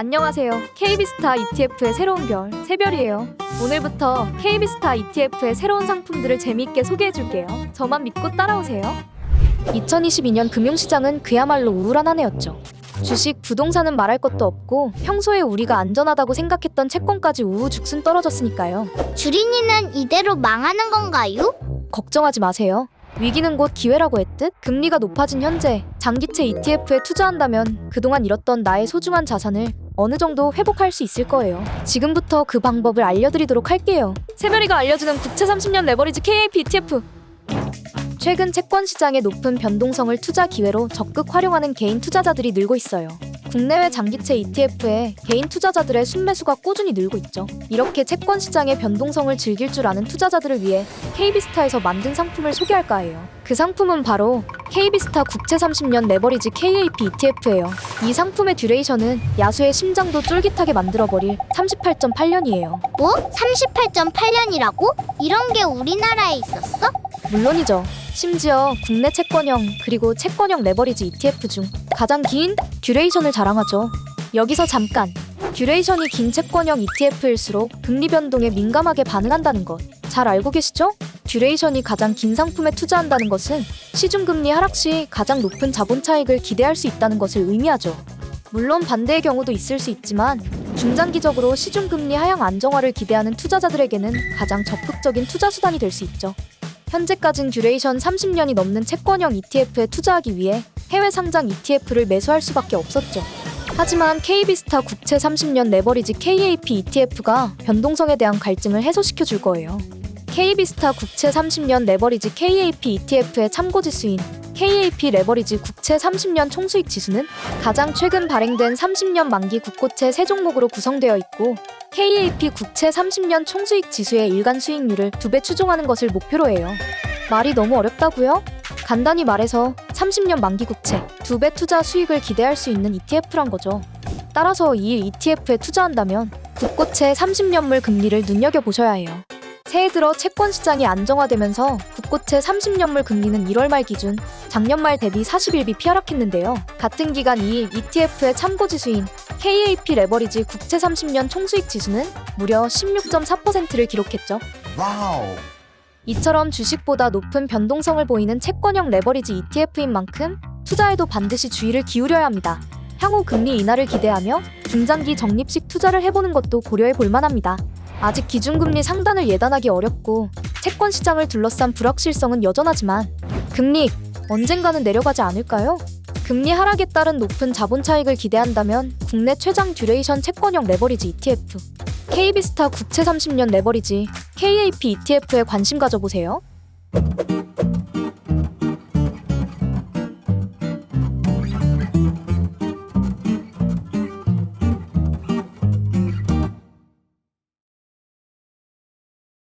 안녕하세요. KB스타 ETF의 새로운 별, 새별이에요. 오늘부터 KB스타 ETF의 새로운 상품들을 재미있게 소개해줄게요. 저만 믿고 따라오세요. 2022년 금융시장은 그야말로 우울한 한 해였죠. 주식, 부동산은 말할 것도 없고 평소에 우리가 안전하다고 생각했던 채권까지 우후죽순 떨어졌으니까요. 주린이는 이대로 망하는 건가요? 걱정하지 마세요. 위기는 곧 기회라고 했듯 금리가 높아진 현재 장기채 ETF에 투자한다면 그동안 잃었던 나의 소중한 자산을 어느 정도 회복할 수 있을 거예요. 지금부터 그 방법을 알려드리도록 할게요. 새별이가 알려주는 국채 30년 레버리지 KAP ETF. 최근 채권 시장의 높은 변동성을 투자 기회로 적극 활용하는 개인 투자자들이 늘고 있어요. 국내외 장기채 ETF에 개인 투자자들의 순매수가 꾸준히 늘고 있죠. 이렇게 채권 시장의 변동성을 즐길 줄 아는 투자자들을 위해 KB스타에서 만든 상품을 소개할까 해요. 그 상품은 바로 KB스타 국채 30년 레버리지 KAP ETF예요. 이 상품의 듀레이션은 야수의 심장도 쫄깃하게 만들어버릴 38.8년이에요. 뭐? 38.8년이라고? 이런 게 우리나라에 있었어? 물론이죠. 심지어 국내 채권형 그리고 채권형 레버리지 ETF 중 가장 긴 듀레이션을 자랑하죠. 여기서 잠깐 듀레이션이 긴 채권형 ETF일수록 금리 변동에 민감하게 반응한다는 것 잘 알고 계시죠? 듀레이션이 가장 긴 상품에 투자한다는 것은 시중금리 하락 시 가장 높은 자본 차익을 기대할 수 있다는 것을 의미하죠. 물론 반대의 경우도 있을 수 있지만 중장기적으로 시중금리 하향 안정화를 기대하는 투자자들에게는 가장 적극적인 투자 수단이 될 수 있죠. 현재까진 듀레이션 30년이 넘는 채권형 ETF에 투자하기 위해 해외 상장 ETF를 매수할 수밖에 없었죠. 하지만 KB스타 국채 30년 레버리지 KAP ETF가 변동성에 대한 갈증을 해소시켜 줄 거예요. KB스타 국채 30년 레버리지 KAP ETF의 참고 지수인 KAP 레버리지 국채 30년 총수익 지수는 가장 최근 발행된 30년 만기 국고채 세 종목으로 구성되어 있고 KAP 국채 30년 총수익 지수의 일간 수익률을 두 배 추종하는 것을 목표로 해요. 말이 너무 어렵다고요? 간단히 말해서 30년 만기 국채 두 배 투자 수익을 기대할 수 있는 ETF란 거죠. 따라서 이 ETF에 투자한다면 국고채 30년물 금리를 눈여겨 보셔야 해요. 새해 들어 채권 시장이 안정화되면서 국고채 30년물 금리는 1월 말 기준 작년 말 대비 41bp 하락했는데요. 같은 기간 이 ETF의 참고 지수인 KAP 레버리지 국채 30년 총수익 지수는 무려 16.4%를 기록했죠. 와우. 이처럼 주식보다 높은 변동성을 보이는 채권형 레버리지 ETF인 만큼 투자에도 반드시 주의를 기울여야 합니다. 향후 금리 인하를 기대하며 중장기 적립식 투자를 해보는 것도 고려해 볼 만합니다. 아직 기준금리 상단을 예단하기 어렵고 채권 시장을 둘러싼 불확실성은 여전하지만 금리 언젠가는 내려가지 않을까요? 금리 하락에 따른 높은 자본 차익을 기대한다면 국내 최장 듀레이션 채권형 레버리지 ETF KB스타 국채 30년 레버리지 KAP ETF에 관심 가져보세요.